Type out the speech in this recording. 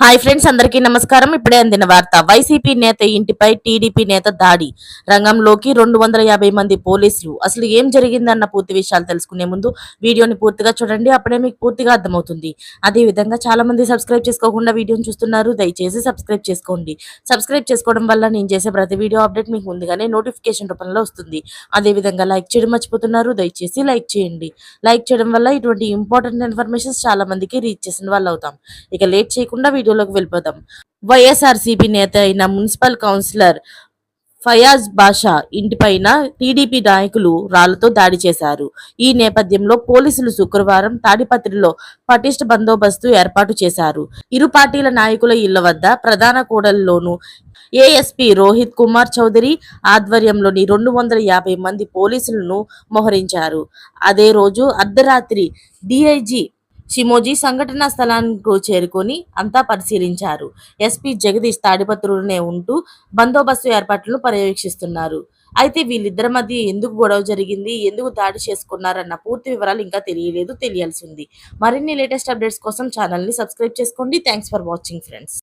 Hi friends అందరికీ నమస్కారం. ఇప్పుడే అందిన వార్త వైసీపీ నేత ఇంటిపై టీడీపీ నేత దాడి. రంగంలోకి రెండు వందల యాభై మంది పోలీసులు. అసలు ఏం జరిగిందన్న పూర్తి విషయాలు తెలుసుకునే ముందు వీడియోని పూర్తిగా చూడండి అప్పుడే మీకు పూర్తిగా అర్థమవుతుంది. అదే విధంగా చాలా మంది సబ్స్క్రైబ్ చేసుకోకుండా వీడియోని చూస్తున్నారు. దయచేసి సబ్స్క్రైబ్ చేసుకోండి. సబ్స్క్రైబ్ చేసుకోవడం వల్ల నేను చేసే ప్రతి వీడియో అప్డేట్ మీకు ముందుగానే నోటిఫికేషన్ రూపంలో వస్తుంది. అదే విధంగా లైక్ చేయడం మర్చిపోతున్నారు. దయచేసి లైక్ చేయండి. లైక్ చేయడం వల్ల ఇటువంటి ఇంపార్టెంట్ ఇన్ఫర్మేషన్స్ చాలా మందికి రీచ్ చేసిన వాళ్ళు అవుతాం ఇక లేట్ చేయకుండా వీడియోలోకి వెళ్ళిపోదాం. వైఎస్ఆర్సీపీ నేత అయిన మున్సిపల్ కౌన్సిలర్ ఫయాజ్ బాషా ఇంటిపైన టీడీపీ నాయకులు రాళ్ళతో దాడి చేశారు. ఈ నేపథ్యంలో పోలీసులు శుక్రవారం తాడిపత్రిలో పటిష్ట బందోబస్తు ఏర్పాటు చేశారు. ఇరు పార్టీల నాయకుల ఇళ్ళ వద్ద ప్రధాన కూడలిలోను ఏఎస్పీ రోహిత్ కుమార్ చౌదరి ఆధ్వర్యంలోని రెండు వందల యాభై మంది పోలీసులను మోహరించారు. అదే రోజు అర్ధరాత్రి డిఐజీ షిమోజీ సంఘటనా స్థలానికి చేరుకొని అంతా పరిశీలించారు. ఎస్పీ జగదీష్ తాడిపత్రులనే ఉంటూ బందోబస్తు ఏర్పాట్లను పర్యవేక్షిస్తున్నారు. అయితే వీళ్ళిద్దరి మధ్య ఎందుకు గొడవ జరిగింది ఎందుకు దాడి చేసుకున్నారన్న పూర్తి వివరాలు ఇంకా తెలియలేదు తెలియాల్సి ఉంది. మరిన్ని లేటెస్ట్ అప్డేట్స్ కోసం ఛానల్ని సబ్స్క్రైబ్ చేసుకోండి. Thanks for watching friends.